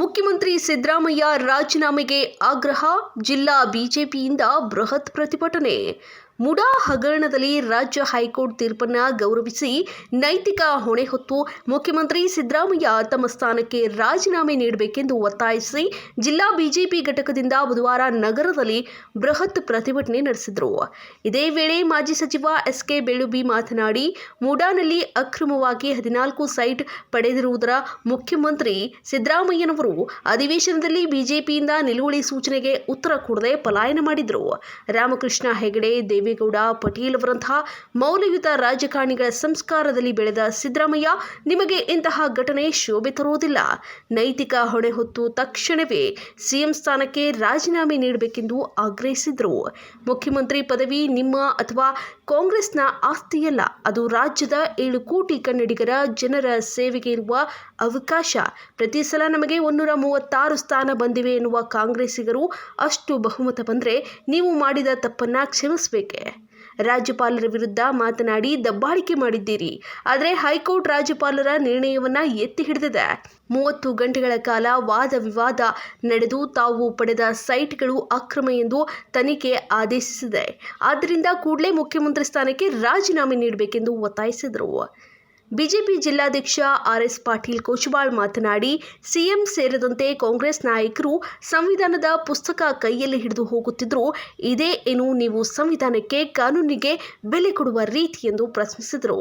ಮುಖ್ಯಮಂತ್ರಿ ಸಿದ್ದರಾಮಯ್ಯ ರಾಜೀನಾಮೆಗೆ ಆಗ್ರಹ ಜಿಲ್ಲಾ ಬಿಜೆಪಿಯಿಂದ ಬೃಹತ್ ಪ್ರತಿಭಟನೆ ಮುಡಾ ಹಗರಣದಲ್ಲಿ ರಾಜ್ಯ ಹೈಕೋರ್ಟ್ ತೀರ್ಪನ್ನ ಗೌರವಿಸಿ ನೈತಿಕ ಹೊಣೆ ಹೊತ್ತು ಮುಖ್ಯಮಂತ್ರಿ ಸಿದ್ದರಾಮಯ್ಯ ತಮ್ಮ ಸ್ಥಾನಕ್ಕೆ ರಾಜೀನಾಮೆ ನೀಡಬೇಕೆಂದು ಒತ್ತಾಯಿಸಿ ಜಿಲ್ಲಾ ಬಿಜೆಪಿ ಘಟಕದಿಂದ ಬುಧವಾರ ನಗರದಲ್ಲಿ ಬೃಹತ್ ಪ್ರತಿಭಟನೆ ನಡೆಸಿದರು. ಇದೇ ವೇಳೆ ಮಾಜಿ ಸಚಿವ ಎಸ್ಕೆ ಬೇಳುಬಿ ಮಾತನಾಡಿ, ಮುಡಾನಲ್ಲಿ ಅಕ್ರಮವಾಗಿ ಹದಿನಾಲ್ಕು ಸೈಟ್ ಪಡೆದಿರುವುದರ ಮುಖ್ಯಮಂತ್ರಿ ಸಿದ್ದರಾಮಯ್ಯನವರು ಅಧಿವೇಶನದಲ್ಲಿ ಬಿಜೆಪಿಯಿಂದ ನಿಲುವಳಿ ಸೂಚನೆಗೆ ಉತ್ತರ ಕೊಡದೆ ಪಲಾಯನ ಮಾಡಿದರು. ರಾಮಕೃಷ್ಣ ಹೆಗಡೆ ದೇವೇಗೌಡ, ಪಟೇಲ್ ಅವರಂತಹ ಮೌಲ್ಯಯುತ ರಾಜಕಾರಣಿಗಳ ಸಂಸ್ಕಾರದಲ್ಲಿ ಬೆಳೆದ ಸಿದ್ದರಾಮಯ್ಯ ನಿಮಗೆ ಇಂತಹ ಘಟನೆ ಶೋಭೆ ತರುವುದಿಲ್ಲ. ನೈತಿಕ ಹೊಣೆ ಹೊತ್ತು ತಕ್ಷಣವೇ ಸಿಎಂ ಸ್ಥಾನಕ್ಕೆ ರಾಜೀನಾಮೆ ನೀಡಬೇಕೆಂದು ಆಗ್ರಹಿಸಿದರು. ಮುಖ್ಯಮಂತ್ರಿ ಪದವಿ ನಿಮ್ಮ ಅಥವಾ ಕಾಂಗ್ರೆಸ್ನ ಆಸ್ತಿಯಲ್ಲ, ಅದು ರಾಜ್ಯದ ಏಳು ಕೋಟಿ ಕನ್ನಡಿಗರ ಜನರ ಸೇವೆಗೆ ಇರುವ ಅವಕಾಶ. ಪ್ರತಿ ಸಲ ನಮಗೆ ಒಂದೂರ ಮೂವತ್ತಾರು ಸ್ಥಾನ ಬಂದಿವೆ ಎನ್ನುವ ಕಾಂಗ್ರೆಸ್ಸಿಗರು ಅಷ್ಟು ಬಹುಮತ ಬಂದರೆ ನೀವು ಮಾಡಿದ ತಪ್ಪನ್ನ ಕ್ಷಮಿಸಬೇಕೆ? ರಾಜ್ಯಪಾಲರ ವಿರುದ್ಧ ಮಾತನಾಡಿ ದಬ್ಬಾಳಿಕೆ ಮಾಡಿದ್ದೀರಿ, ಆದರೆ ಹೈಕೋರ್ಟ್ ರಾಜ್ಯಪಾಲರ ನಿರ್ಣಯವನ್ನ ಎತ್ತಿ ಹಿಡಿದಿದೆ. ಮೂವತ್ತು ಗಂಟೆಗಳ ಕಾಲ ವಾದ ವಿವಾದ ನಡೆದು ತಾವು ಪಡೆದ ಸೈಟ್ಗಳು ಅಕ್ರಮ ಎಂದು ತನಿಖೆ ಆದೇಶಿಸಿದೆ. ಆದ್ದರಿಂದ ಕೂಡಲೇ ಮುಖ್ಯಮಂತ್ರಿ ಸ್ಥಾನಕ್ಕೆ ರಾಜೀನಾಮೆ ನೀಡಬೇಕೆಂದು ಒತ್ತಾಯಿಸಿದರು. ಬಿಜೆಪಿ ಜಿಲ್ಲಾಧ್ಯಕ್ಷ ಆರ್ಎಸ್ ಪಾಟೀಲ್ ಕೋಚುಬಾಳ್ ಮಾತನಾಡಿ, ಸಿಎಂ ಸೇರಿದಂತೆ ಕಾಂಗ್ರೆಸ್ ನಾಯಕರು ಸಂವಿಧಾನದ ಪುಸ್ತಕ ಕೈಯಲ್ಲಿ ಹಿಡಿದು ಹೋಗುತ್ತಿದ್ದರೂ ಇದೇ ಏನು ನೀವು ಸಂವಿಧಾನಕ್ಕೆ ಕಾನೂನಿಗೆ ಬೆಲೆ ಕೊಡುವ ರೀತಿ ಎಂದು ಪ್ರಶ್ನಿಸಿದರು.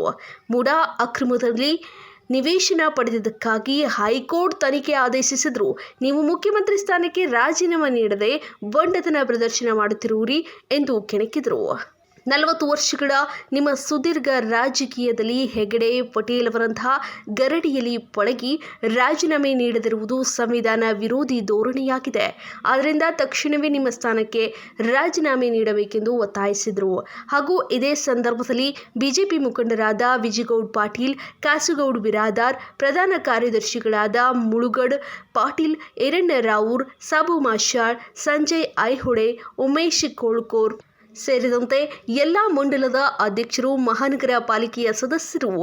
ಮೂಡಾ ಅಕ್ರಮದಲ್ಲಿ ನಿವೇಶನ ಪಡೆದಿದ್ದಕ್ಕಾಗಿ ಹೈಕೋರ್ಟ್ ತನಿಖೆ ಆದೇಶಿಸಿದ್ರು. ನೀವು ಮುಖ್ಯಮಂತ್ರಿ ಸ್ಥಾನಕ್ಕೆ ರಾಜೀನಾಮೆ ನೀಡದೆ ಬಂಡತನ ಪ್ರದರ್ಶನ ಮಾಡುತ್ತಿರುವಿರಿ ಎಂದು ಕೆಣಕಿದರು. ನಲವತ್ತು ವರ್ಷಗಳ ನಿಮ್ಮ ಸುದೀರ್ಘ ರಾಜಕೀಯದಲ್ಲಿ ಹೆಗಡೆ ಪಟೇಲ್ ಅವರಂತಹ ಗರಡಿಯಲ್ಲಿ ಪಳಗಿ ರಾಜೀನಾಮೆ ನೀಡದಿರುವುದು ಸಂವಿಧಾನ ವಿರೋಧಿ ಧೋರಣೆಯಾಗಿದೆ. ಆದ್ದರಿಂದ ತಕ್ಷಣವೇ ನಿಮ್ಮ ಸ್ಥಾನಕ್ಕೆ ರಾಜೀನಾಮೆ ನೀಡಬೇಕೆಂದು ಒತ್ತಾಯಿಸಿದರು. ಹಾಗೂ ಇದೇ ಸಂದರ್ಭದಲ್ಲಿ ಬಿಜೆಪಿ ಮುಖಂಡರಾದ ವಿಜಯಗೌಡ್ ಪಾಟೀಲ್ ಕಾಸುಗೌಡ್ ಬಿರಾದಾರ್, ಪ್ರಧಾನ ಕಾರ್ಯದರ್ಶಿಗಳಾದ ಮುಳುಗಡ್ ಪಾಟೀಲ್ ಎರಣ್ಯ ರಾವೂರ್, ಸಾಬು ಮಾಷಾಳ್ ಸಂಜಯ್ ಐಹೊಳೆ, ಉಮೇಶ್ ಕೋಳ್ಕೋರ್ ಸೇರಿದಂತೆ ಎಲ್ಲ ಮಂಡಲದ ಅಧ್ಯಕ್ಷರು, ಮಹಾನಗರ ಪಾಲಿಕೆಯ ಸದಸ್ಯರು,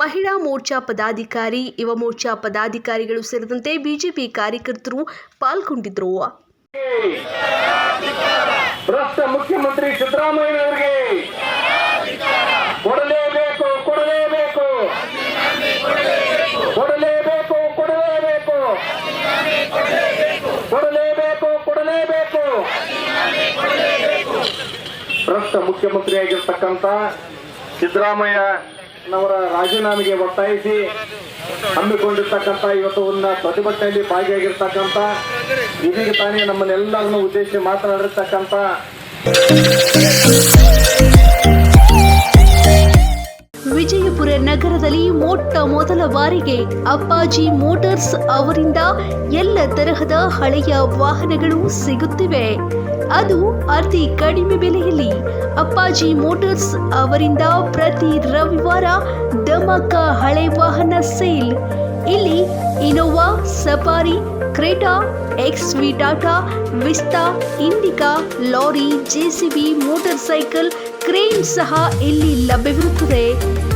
ಮಹಿಳಾ ಮೋರ್ಚಾ ಪದಾಧಿಕಾರಿ, ಯುವ ಮೋರ್ಚಾ ಪದಾಧಿಕಾರಿಗಳು ಸೇರಿದಂತೆ ಬಿಜೆಪಿ ಕಾರ್ಯಕರ್ತರು ಪಾಲ್ಗೊಂಡಿದ್ದರು. ಮುಖ್ಯಮಂತ್ರಿ ಸಿದ್ದರಾಮಯ್ಯನವರಿಗೆ ಭ್ರಷ್ಟ ಮುಖ್ಯಮಂತ್ರಿಯಾಗಿರ್ತಕ್ಕಂಥ ಸಿದ್ದರಾಮಯ್ಯನವರ ರಾಜೀನಾಮೆಗೆ ಒತ್ತಾಯಿಸಿ ಹಮ್ಮಿಕೊಂಡಿರ್ತಕ್ಕಂಥ ಇವತ್ತು ಒಂದು ಪ್ರತಿಭಟನೆಯಲ್ಲಿ ಭಾಗಿಯಾಗಿರ್ತಕ್ಕಂಥ ಇದೀಗ ತಾನೇ ನಮ್ಮನ್ನೆಲ್ಲರನ್ನು ಉದ್ದೇಶಿಸಿ ಮಾತನಾಡಿರ್ತಕ್ಕಂಥ ವಿಜಯಪುರ ನಗರದಲ್ಲಿ ಮೊಟ್ಟ ಮೊದಲ ಬಾರಿಗೆ ಅಪ್ಪಾಜಿ ಮೋಟಾರ್ಸ್ ಅವರಿಂದ ಎಲ್ಲ ತರಹದ ಹಳೆಯ ವಾಹನಗಳು ಸಿಗುತ್ತಿವೆ. ಅದು ಅತಿ ಕಡಿಮೆ ಬೆಲೆಯಲ್ಲಿ ಅಪ್ಪಾಜಿ ಮೋಟರ್ಸ್ ಅವರಿಂದ ಪ್ರತಿ ರವಿವಾರ ದಮಕ ಹಳೆ ವಾಹನ ಸೇಲ್. ಇಲ್ಲಿ Innova, Safari, Creta X V Tata, Vista, Indica, lorry, JCB, motor cycle, crane ಸಹ ಇಲ್ಲಿ ಲಭ್ಯವಿರುತ್ತದೆ.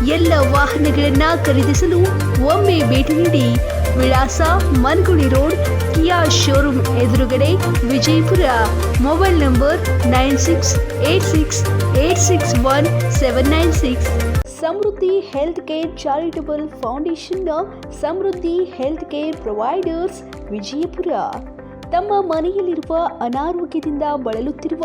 ಎಲ್ಲ ವಾಹನಗಳನ್ನು ಖರೀದಿಸಲು ಒಮ್ಮೆ ಭೇಟಿ ನೀಡಿ ವಿಳಾಸ ಮನ್ಗುಳಿ ರೋಡ್, ಕಿಯಾ ಶೋರೂಮ್ ಎದುರುಗಡೆ Vijayapura. Mobile number nine six eight six eight six one seven nine six Samruddhi health care charitable ಫೌಂಡೇಶನ್ನ Samruddhi health care providers Vijayapura. ತಮ್ಮ ಮನೆಯಲ್ಲಿರುವ ಅನಾರೋಗ್ಯದಿಂದ ಬಳಲುತ್ತಿರುವ